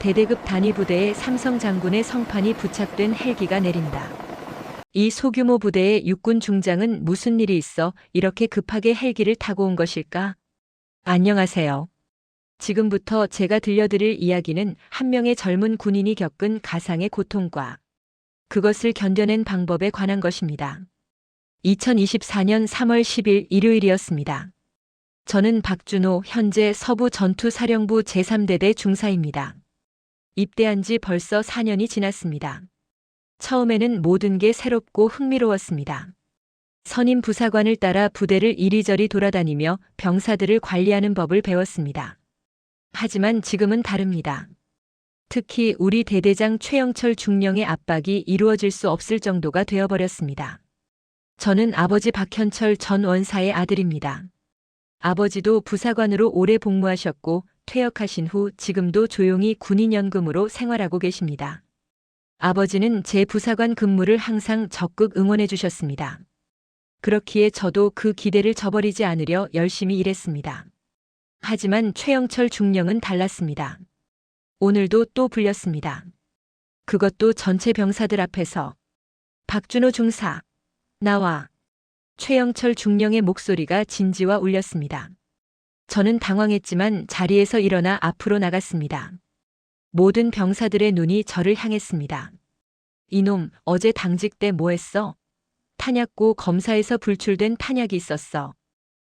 대대급 단위 부대에 삼성 장군의 성판이 부착된 헬기가 내린다. 이 소규모 부대의 육군 중장은 무슨 일이 있어 이렇게 급하게 헬기를 타고 온 것일까? 안녕하세요. 지금부터 제가 들려드릴 이야기는 한 명의 젊은 군인이 겪은 가상의 고통과 그것을 견뎌낸 방법에 관한 것입니다. 2024년 3월 10일 일요일이었습니다. 저는 박준호 현재 서부 전투사령부 제3대대 중사입니다. 입대한 지 벌써 4년이 지났습니다. 처음에는 모든 게 새롭고 흥미로웠습니다. 선임 부사관을 따라 부대를 이리저리 돌아다니며 병사들을 관리하는 법을 배웠습니다. 하지만 지금은 다릅니다. 특히 우리 대대장 최영철 중령의 압박이 이루어질 수 없을 정도가 되어버렸습니다. 저는 아버지 박현철 전 원사의 아들입니다. 아버지도 부사관으로 오래 복무하셨고 퇴역하신 후 지금도 조용히 군인연금으로 생활하고 계십니다. 아버지는 제 부사관 근무를 항상 적극 응원해 주셨습니다. 그렇기에 저도 그 기대를 저버리지 않으려 열심히 일했습니다. 하지만 최영철 중령은 달랐습니다. 오늘도 또 불렸습니다. 그것도 전체 병사들 앞에서 박준호 중사 나와 최영철 중령의 목소리가 진지와 울렸습니다. 저는 당황했지만 자리에서 일어나 앞으로 나갔습니다. 모든 병사들의 눈이 저를 향했습니다. 이놈, 어제 당직 때 뭐 했어? 탄약고 검사에서 불출된 탄약이 있었어.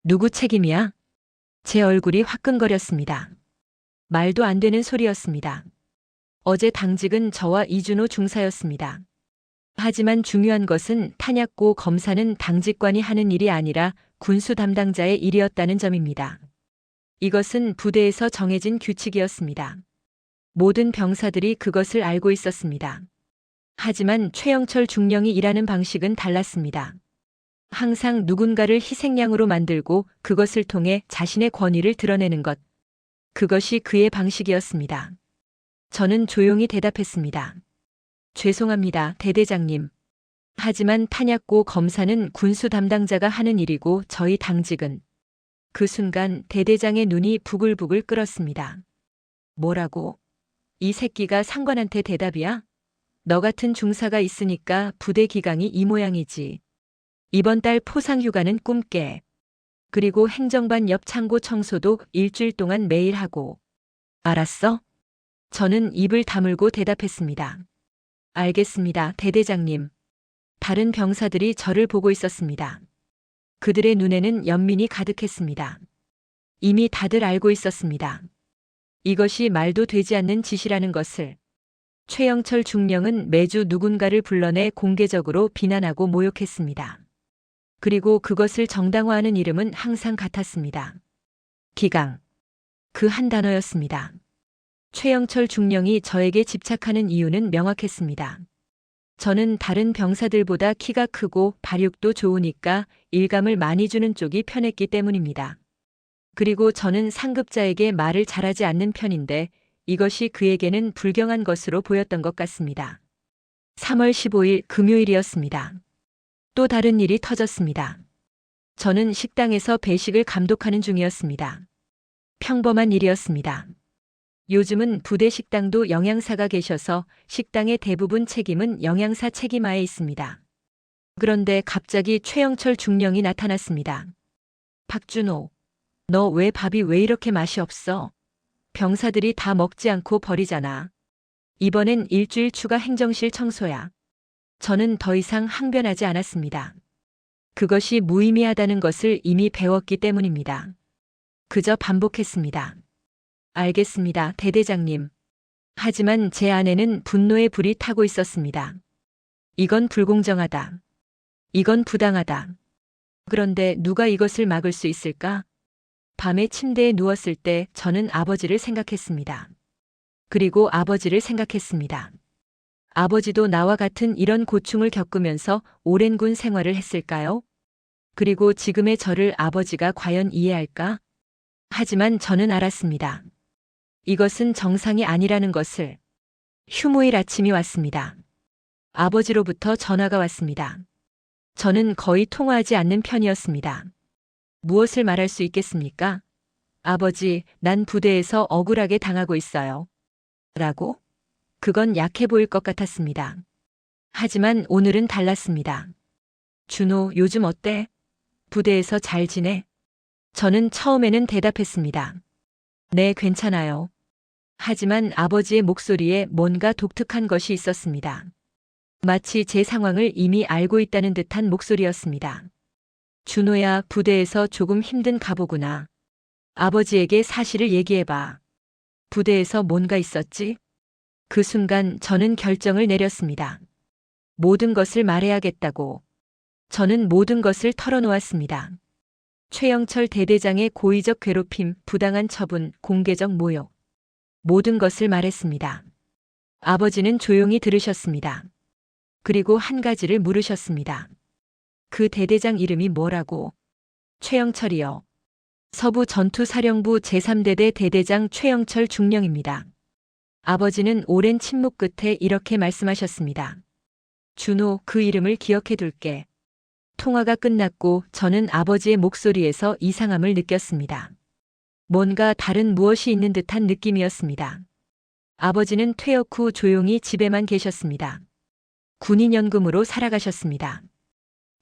누구 책임이야? 제 얼굴이 화끈거렸습니다. 말도 안 되는 소리였습니다. 어제 당직은 저와 이준호 중사였습니다. 하지만 중요한 것은 탄약고 검사는 당직관이 하는 일이 아니라 군수 담당자의 일이었다는 점입니다. 이것은 부대에서 정해진 규칙이었습니다. 모든 병사들이 그것을 알고 있었습니다. 하지만 최영철 중령이 일하는 방식은 달랐습니다. 항상 누군가를 희생양으로 만들고 그것을 통해 자신의 권위를 드러내는 것. 그것이 그의 방식이었습니다. 저는 조용히 대답했습니다. 죄송합니다, 대대장님. 하지만 탄약고 검사는 군수 담당자가 하는 일이고 저희 당직은 그 순간 대대장의 눈이 부글부글 끓었습니다. 뭐라고? 이 새끼가 상관한테 대답이야? 너 같은 중사가 있으니까 부대 기강이 이 모양이지. 이번 달 포상 휴가는 꿈깨. 그리고 행정반 옆 창고 청소도 일주일 동안 매일 하고. 알았어? 저는 입을 다물고 대답했습니다. 알겠습니다, 대대장님. 다른 병사들이 저를 보고 있었습니다. 그들의 눈에는 연민이 가득했습니다. 이미 다들 알고 있었습니다. 이것이 말도 되지 않는 짓이라는 것을. 최영철 중령은 매주 누군가를 불러내 공개적으로 비난하고 모욕했습니다. 그리고 그것을 정당화하는 이름은 항상 같았습니다. 기강. 그 한 단어였습니다. 최영철 중령이 저에게 집착하는 이유는 명확했습니다. 저는 다른 병사들보다 키가 크고 발육도 좋으니까 일감을 많이 주는 쪽이 편했기 때문입니다. 그리고 저는 상급자에게 말을 잘하지 않는 편인데 이것이 그에게는 불경한 것으로 보였던 것 같습니다. 3월 15일 금요일이었습니다. 또 다른 일이 터졌습니다. 저는 식당에서 배식을 감독하는 중이었습니다. 평범한 일이었습니다. 요즘은 부대 식당도 영양사가 계셔서 식당의 대부분 책임은 영양사 책임하에 있습니다. 그런데 갑자기 최영철 중령이 나타났습니다. 박준호, 너 왜 밥이 왜 이렇게 맛이 없어? 병사들이 다 먹지 않고 버리잖아. 이번엔 일주일 추가 행정실 청소야. 저는 더 이상 항변하지 않았습니다. 그것이 무의미하다는 것을 이미 배웠기 때문입니다. 그저 반복했습니다. 알겠습니다, 대대장님. 하지만 제 안에는 분노의 불이 타고 있었습니다. 이건 불공정하다. 이건 부당하다. 그런데 누가 이것을 막을 수 있을까? 밤에 침대에 누웠을 때 저는 아버지를 생각했습니다. 그리고 아버지를 생각했습니다. 아버지도 나와 같은 이런 고충을 겪으면서 오랜 군 생활을 했을까요? 그리고 지금의 저를 아버지가 과연 이해할까? 하지만 저는 알았습니다. 이것은 정상이 아니라는 것을. 휴무일 아침이 왔습니다. 아버지로부터 전화가 왔습니다. 저는 거의 통화하지 않는 편이었습니다. 무엇을 말할 수 있겠습니까? 아버지, 난 부대에서 억울하게 당하고 있어요. 라고? 그건 약해 보일 것 같았습니다. 하지만 오늘은 달랐습니다. 준호, 요즘 어때? 부대에서 잘 지내? 저는 처음에는 대답했습니다. 네, 괜찮아요. 하지만 아버지의 목소리에 뭔가 독특한 것이 있었습니다. 마치 제 상황을 이미 알고 있다는 듯한 목소리였습니다. 준호야, 부대에서 조금 힘든 가보구나. 아버지에게 사실을 얘기해봐. 부대에서 뭔가 있었지? 그 순간 저는 결정을 내렸습니다. 모든 것을 말해야겠다고. 저는 모든 것을 털어놓았습니다. 최영철 대대장의 고의적 괴롭힘, 부당한 처분, 공개적 모욕. 모든 것을 말했습니다. 아버지는 조용히 들으셨습니다. 그리고 한 가지를 물으셨습니다. 그 대대장 이름이 뭐라고? 최영철이요. 서부 전투사령부 제3대대 대대장 최영철 중령입니다. 아버지는 오랜 침묵 끝에 이렇게 말씀하셨습니다. 준호, 그 이름을 기억해 둘게. 통화가 끝났고 저는 아버지의 목소리에서 이상함을 느꼈습니다. 뭔가 다른 무엇이 있는 듯한 느낌이었습니다. 아버지는 퇴역 후 조용히 집에만 계셨습니다. 군인연금으로 살아가셨습니다.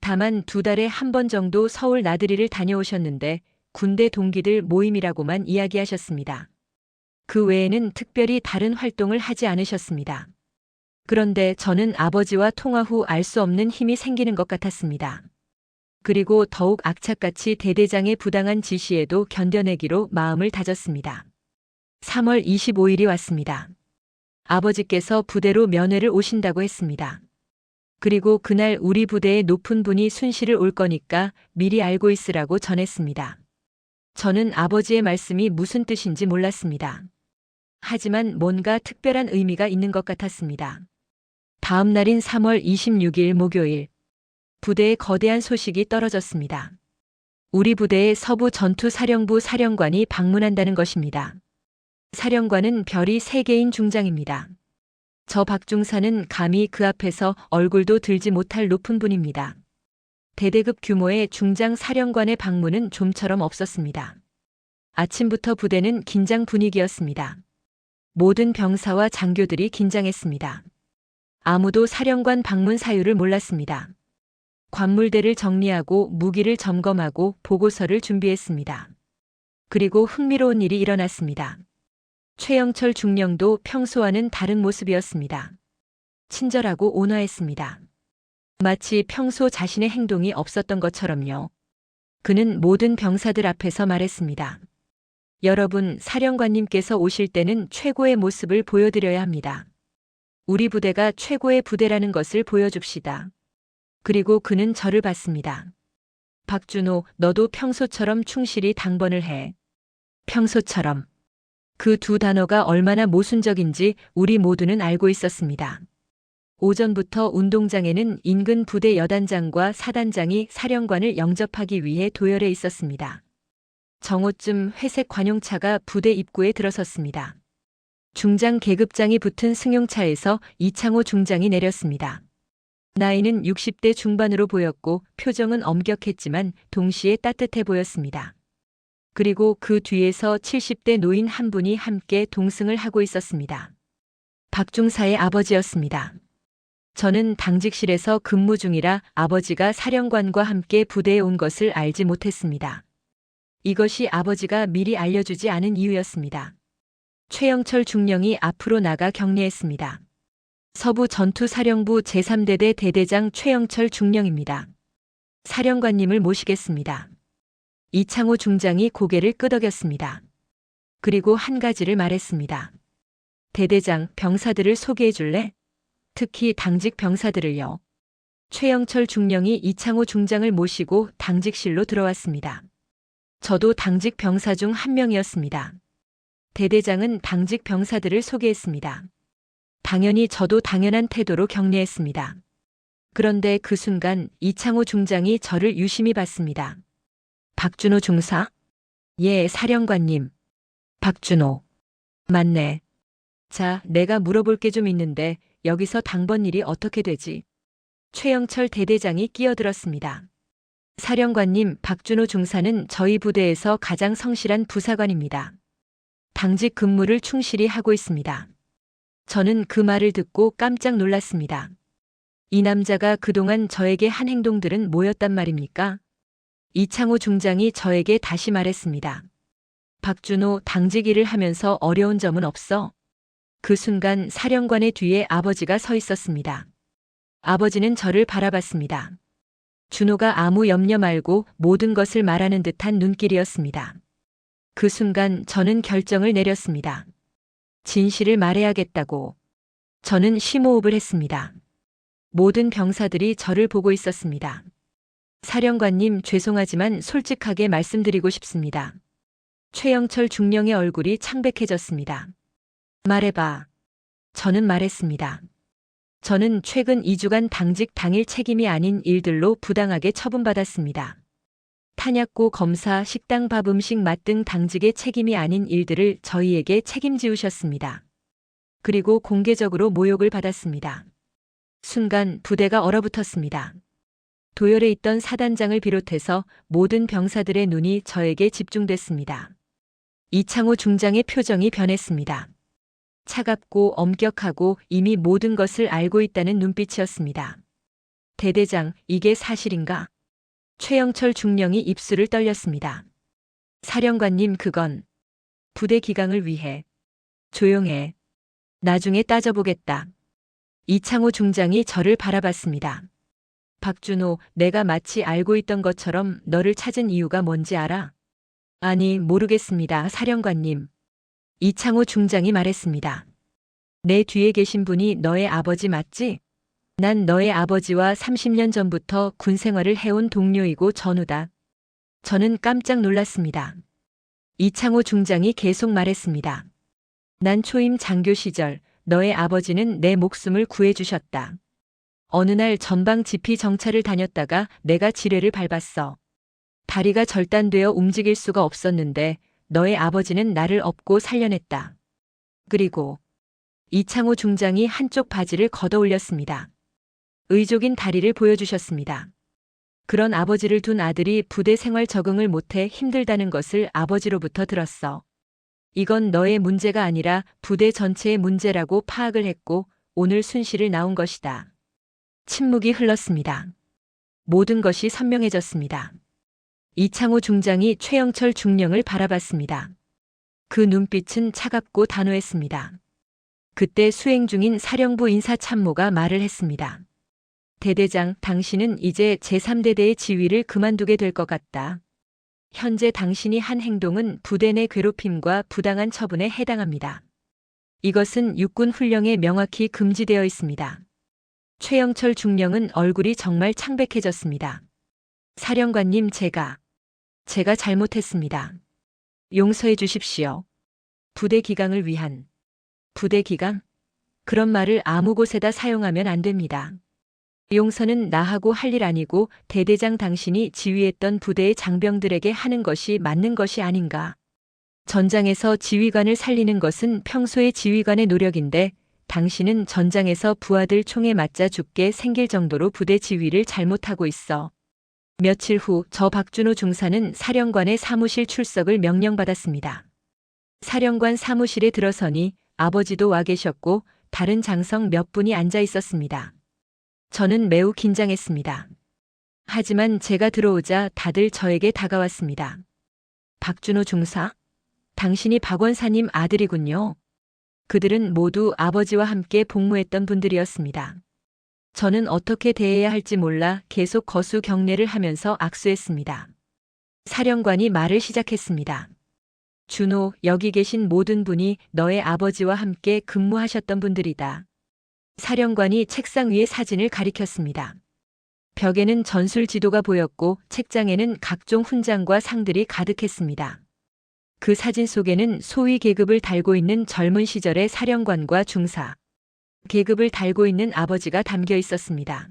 다만 두 달에 한 번 정도 서울 나들이를 다녀오셨는데 군대 동기들 모임이라고만 이야기하셨습니다. 그 외에는 특별히 다른 활동을 하지 않으셨습니다. 그런데 저는 아버지와 통화 후 알 수 없는 힘이 생기는 것 같았습니다. 그리고 더욱 악착같이 대대장의 부당한 지시에도 견뎌내기로 마음을 다졌습니다. 3월 25일이 왔습니다. 아버지께서 부대로 면회를 오신다고 했습니다. 그리고 그날 우리 부대의 높은 분이 순실을 올 거니까 미리 알고 있으라고 전했습니다. 저는 아버지의 말씀이 무슨 뜻인지 몰랐습니다. 하지만 뭔가 특별한 의미가 있는 것 같았습니다. 다음 날인 3월 26일 목요일, 부대에 거대한 소식이 떨어졌습니다. 우리 부대의 서부 전투사령부 사령관이 방문한다는 것입니다. 사령관은 별이 3개인 중장입니다. 저 박중사는 감히 그 앞에서 얼굴도 들지 못할 높은 분입니다. 대대급 규모의 중장 사령관의 방문은 좀처럼 없었습니다. 아침부터 부대는 긴장 분위기였습니다. 모든 병사와 장교들이 긴장했습니다. 아무도 사령관 방문 사유를 몰랐습니다. 관물대를 정리하고 무기를 점검하고 보고서를 준비했습니다. 그리고 흥미로운 일이 일어났습니다. 최영철 중령도 평소와는 다른 모습이었습니다. 친절하고 온화했습니다. 마치 평소 자신의 행동이 없었던 것처럼요. 그는 모든 병사들 앞에서 말했습니다. 여러분, 사령관님께서 오실 때는 최고의 모습을 보여드려야 합니다. 우리 부대가 최고의 부대라는 것을 보여줍시다. 그리고 그는 저를 봤습니다. 박준호, 너도 평소처럼 충실히 당번을 해. 평소처럼. 그 두 단어가 얼마나 모순적인지 우리 모두는 알고 있었습니다. 오전부터 운동장에는 인근 부대 여단장과 사단장이 사령관을 영접하기 위해 도열해 있었습니다. 정오쯤 회색 관용차가 부대 입구에 들어섰습니다. 중장 계급장이 붙은 승용차에서 이창호 중장이 내렸습니다. 나이는 60대 중반으로 보였고 표정은 엄격했지만 동시에 따뜻해 보였습니다. 그리고 그 뒤에서 70대 노인 한 분이 함께 동승을 하고 있었습니다. 박중사의 아버지였습니다. 저는 당직실에서 근무 중이라 아버지가 사령관과 함께 부대에 온 것을 알지 못했습니다. 이것이 아버지가 미리 알려주지 않은 이유였습니다. 최영철 중령이 앞으로 나가 격려했습니다. 서부 전투사령부 제3대대 대대장 최영철 중령입니다. 사령관님을 모시겠습니다. 이창호 중장이 고개를 끄덕였습니다. 그리고 한 가지를 말했습니다. 대대장, 병사들을 소개해 줄래? 특히 당직 병사들을요. 최영철 중령이 이창호 중장을 모시고 당직실로 들어왔습니다. 저도 당직 병사 중 한 명이었습니다. 대대장은 당직 병사들을 소개했습니다. 당연히 저도 당연한 태도로 격려했습니다. 그런데 그 순간 이창호 중장이 저를 유심히 봤습니다. 박준호 중사? 예, 사령관님. 박준호. 맞네. 자, 내가 물어볼 게 좀 있는데 여기서 당번 일이 어떻게 되지? 최영철 대대장이 끼어들었습니다. 사령관님, 박준호 중사는 저희 부대에서 가장 성실한 부사관입니다. 당직 근무를 충실히 하고 있습니다. 저는 그 말을 듣고 깜짝 놀랐습니다. 이 남자가 그동안 저에게 한 행동들은 뭐였단 말입니까? 이창호 중장이 저에게 다시 말했습니다. 박준호 당직 일을 하면서 어려운 점은 없어. 그 순간 사령관의 뒤에 아버지가 서 있었습니다. 아버지는 저를 바라봤습니다. 준호가 아무 염려 말고 모든 것을 말하는 듯한 눈길이었습니다. 그 순간 저는 결정을 내렸습니다. 진실을 말해야겠다고. 저는 심호흡을 했습니다. 모든 병사들이 저를 보고 있었습니다. 사령관님 죄송하지만 솔직하게 말씀드리고 싶습니다. 최영철 중령의 얼굴이 창백해졌습니다. 말해봐. 저는 말했습니다. 저는 최근 2주간 당직 당일 책임이 아닌 일들로 부당하게 처분받았습니다. 탄약고 검사, 식당 밥 음식 맛 등 당직의 책임이 아닌 일들을 저희에게 책임지우셨습니다. 그리고 공개적으로 모욕을 받았습니다. 순간 부대가 얼어붙었습니다. 도열에 있던 사단장을 비롯해서 모든 병사들의 눈이 저에게 집중됐습니다. 이창호 중장의 표정이 변했습니다. 차갑고 엄격하고 이미 모든 것을 알고 있다는 눈빛이었습니다. 대대장, 이게 사실인가? 최영철 중령이 입술을 떨렸습니다. 사령관님, 그건 부대 기강을 위해 조용해. 나중에 따져보겠다. 이창호 중장이 저를 바라봤습니다. 박준호, 내가 마치 알고 있던 것처럼 너를 찾은 이유가 뭔지 알아? 아니, 모르겠습니다, 사령관님. 이창호 중장이 말했습니다. 내 뒤에 계신 분이 너의 아버지 맞지? 난 너의 아버지와 30년 전부터 군 생활을 해온 동료이고 전우다. 저는 깜짝 놀랐습니다. 이창호 중장이 계속 말했습니다. 난 초임 장교 시절 너의 아버지는 내 목숨을 구해주셨다. 어느 날 전방 지피 정찰을 다녔다가 내가 지뢰를 밟았어. 다리가 절단되어 움직일 수가 없었는데 너의 아버지는 나를 업고 살려냈다. 그리고 이창호 중장이 한쪽 바지를 걷어 올렸습니다. 의족인 다리를 보여주셨습니다. 그런 아버지를 둔 아들이 부대 생활 적응을 못해 힘들다는 것을 아버지로부터 들었어. 이건 너의 문제가 아니라 부대 전체의 문제라고 파악을 했고 오늘 순실을 나온 것이다. 침묵이 흘렀습니다. 모든 것이 선명해졌습니다. 이창호 중장이 최영철 중령을 바라봤습니다. 그 눈빛은 차갑고 단호했습니다. 그때 수행 중인 사령부 인사참모가 말을 했습니다. 대대장, 당신은 이제 제3대대의 지위를 그만두게 될 것 같다. 현재 당신이 한 행동은 부대 내 괴롭힘과 부당한 처분에 해당합니다. 이것은 육군 훈령에 명확히 금지되어 있습니다. 최영철 중령은 얼굴이 정말 창백해졌습니다. 사령관님, 제가, 제가 잘못했습니다. 용서해 주십시오. 부대 기강을 위한, 부대 기강? 그런 말을 아무 곳에다 사용하면 안 됩니다. 용서는 나하고 할 일 아니고 대대장 당신이 지휘했던 부대의 장병들에게 하는 것이 맞는 것이 아닌가. 전장에서 지휘관을 살리는 것은 평소의 지휘관의 노력인데 당신은 전장에서 부하들 총에 맞자 죽게 생길 정도로 부대 지휘를 잘못하고 있어. 며칠 후 저 박준호 중사는 사령관의 사무실 출석을 명령받았습니다. 사령관 사무실에 들어서니 아버지도 와 계셨고 다른 장성 몇 분이 앉아 있었습니다. 저는 매우 긴장했습니다. 하지만 제가 들어오자 다들 저에게 다가왔습니다. 박준호 중사? 당신이 박원사님 아들이군요. 그들은 모두 아버지와 함께 복무했던 분들이었습니다. 저는 어떻게 대해야 할지 몰라 계속 거수 경례를 하면서 악수했습니다. 사령관이 말을 시작했습니다. 준호, 여기 계신 모든 분이 너의 아버지와 함께 근무하셨던 분들이다. 사령관이 책상 위에 사진을 가리켰습니다. 벽에는 전술 지도가 보였고 책장에는 각종 훈장과 상들이 가득했습니다. 그 사진 속에는 소위 계급을 달고 있는 젊은 시절의 사령관과 중사, 계급을 달고 있는 아버지가 담겨 있었습니다.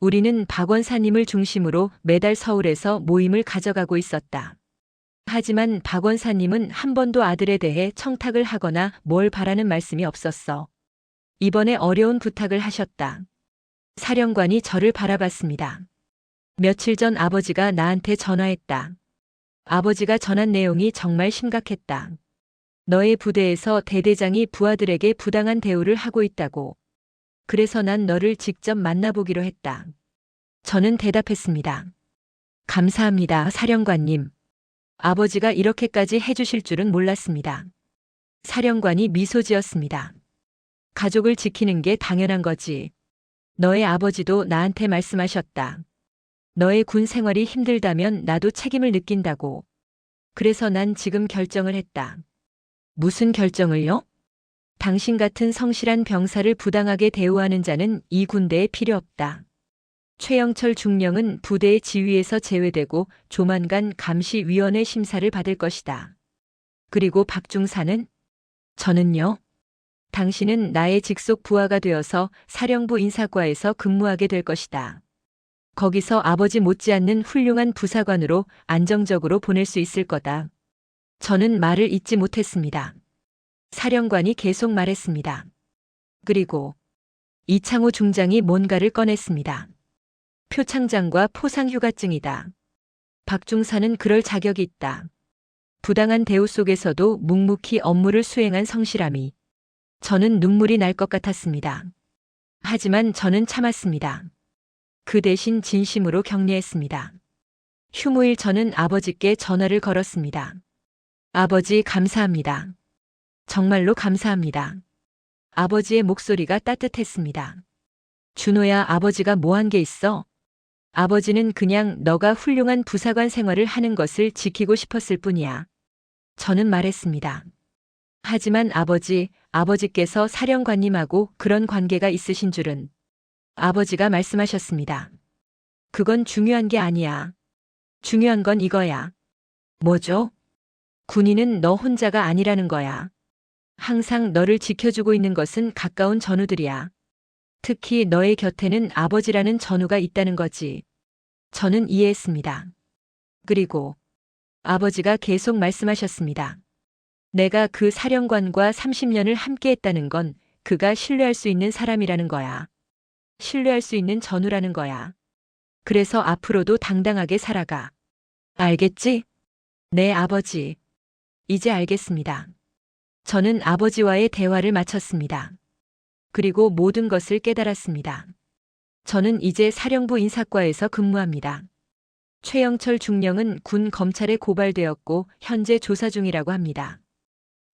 우리는 박원사님을 중심으로 매달 서울에서 모임을 가져가고 있었다. 하지만 박원사님은 한 번도 아들에 대해 청탁을 하거나 뭘 바라는 말씀이 없었어. 이번에 어려운 부탁을 하셨다. 사령관이 저를 바라봤습니다. 며칠 전 아버지가 나한테 전화했다. 아버지가 전한 내용이 정말 심각했다. 너의 부대에서 대대장이 부하들에게 부당한 대우를 하고 있다고. 그래서 난 너를 직접 만나보기로 했다. 저는 대답했습니다. 감사합니다, 사령관님. 아버지가 이렇게까지 해주실 줄은 몰랐습니다. 사령관이 미소 지었습니다. 가족을 지키는 게 당연한 거지. 너의 아버지도 나한테 말씀하셨다. 너의 군 생활이 힘들다면 나도 책임을 느낀다고. 그래서 난 지금 결정을 했다. 무슨 결정을요? 당신 같은 성실한 병사를 부당하게 대우하는 자는 이 군대에 필요 없다. 최영철 중령은 부대의 지휘에서 제외되고 조만간 감시위원회 심사를 받을 것이다. 그리고 박중사는? 저는요? 당신은 나의 직속 부하가 되어서 사령부 인사과에서 근무하게 될 것이다. 거기서 아버지 못지않는 훌륭한 부사관으로 안정적으로 보낼 수 있을 거다. 저는 말을 잇지 못했습니다. 사령관이 계속 말했습니다. 그리고 이창호 중장이 뭔가를 꺼냈습니다. 표창장과 포상휴가증이다. 박중사는 그럴 자격이 있다. 부당한 대우 속에서도 묵묵히 업무를 수행한 성실함이 저는 눈물이 날 것 같았습니다. 하지만 저는 참았습니다. 그 대신 진심으로 격려했습니다. 휴무일 저는 아버지께 전화를 걸었습니다. 아버지 감사합니다. 정말로 감사합니다. 아버지의 목소리가 따뜻했습니다. 준호야 아버지가 뭐 한 게 있어? 아버지는 그냥 너가 훌륭한 부사관 생활을 하는 것을 지키고 싶었을 뿐이야. 저는 말했습니다. 하지만 아버지, 아버지께서 사령관님하고 그런 관계가 있으신 줄은 아버지가 말씀하셨습니다. 그건 중요한 게 아니야. 중요한 건 이거야. 뭐죠? 군인은 너 혼자가 아니라는 거야. 항상 너를 지켜주고 있는 것은 가까운 전우들이야. 특히 너의 곁에는 아버지라는 전우가 있다는 거지. 저는 이해했습니다. 그리고 아버지가 계속 말씀하셨습니다. 내가 그 사령관과 30년을 함께 했다는 건 그가 신뢰할 수 있는 사람이라는 거야. 신뢰할 수 있는 전우라는 거야. 그래서 앞으로도 당당하게 살아가. 알겠지? 네, 아버지. 이제 알겠습니다. 저는 아버지와의 대화를 마쳤습니다. 그리고 모든 것을 깨달았습니다. 저는 이제 사령부 인사과에서 근무합니다. 최영철 중령은 군 검찰에 고발되었고 현재 조사 중이라고 합니다.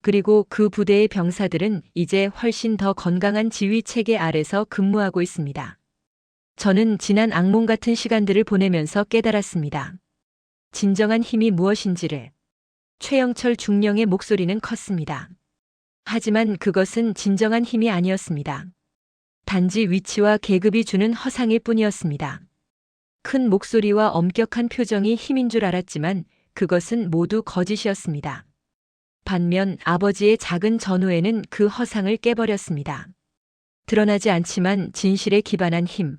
그리고 그 부대의 병사들은 이제 훨씬 더 건강한 지휘 체계 아래서 근무하고 있습니다. 저는 지난 악몽 같은 시간들을 보내면서 깨달았습니다. 진정한 힘이 무엇인지를. 최영철 중령의 목소리는 컸습니다. 하지만 그것은 진정한 힘이 아니었습니다. 단지 위치와 계급이 주는 허상일 뿐이었습니다. 큰 목소리와 엄격한 표정이 힘인 줄 알았지만 그것은 모두 거짓이었습니다. 반면 아버지의 작은 전후에는 그 허상을 깨버렸습니다. 드러나지 않지만 진실에 기반한 힘.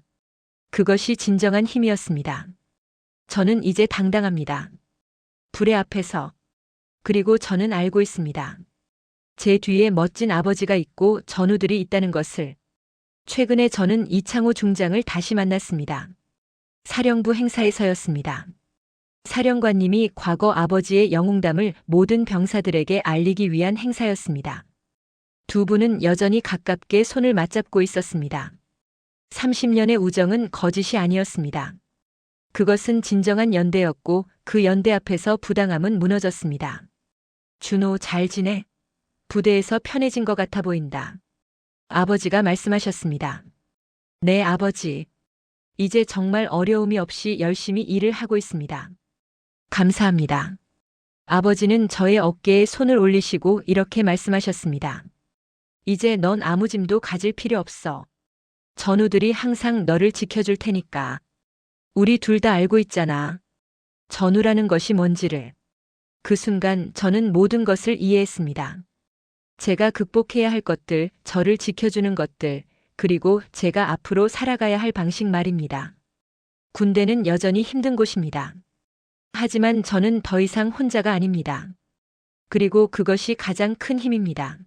그것이 진정한 힘이었습니다. 저는 이제 당당합니다. 불의 앞에서. 그리고 저는 알고 있습니다. 제 뒤에 멋진 아버지가 있고 전우들이 있다는 것을. 최근에 저는 이창호 중장을 다시 만났습니다. 사령부 행사에서였습니다. 사령관님이 과거 아버지의 영웅담을 모든 병사들에게 알리기 위한 행사였습니다. 두 분은 여전히 가깝게 손을 맞잡고 있었습니다. 30년의 우정은 거짓이 아니었습니다. 그것은 진정한 연대였고 그 연대 앞에서 부당함은 무너졌습니다. 준호 잘 지내? 부대에서 편해진 것 같아 보인다. 아버지가 말씀하셨습니다. 네, 아버지. 이제 정말 어려움이 없이 열심히 일을 하고 있습니다. 감사합니다. 아버지는 저의 어깨에 손을 올리시고 이렇게 말씀하셨습니다. 이제 넌 아무 짐도 가질 필요 없어. 전우들이 항상 너를 지켜줄 테니까. 우리 둘 다 알고 있잖아. 전우라는 것이 뭔지를. 그 순간 저는 모든 것을 이해했습니다. 제가 극복해야 할 것들, 저를 지켜주는 것들, 그리고 제가 앞으로 살아가야 할 방식 말입니다. 군대는 여전히 힘든 곳입니다. 하지만 저는 더 이상 혼자가 아닙니다. 그리고 그것이 가장 큰 힘입니다.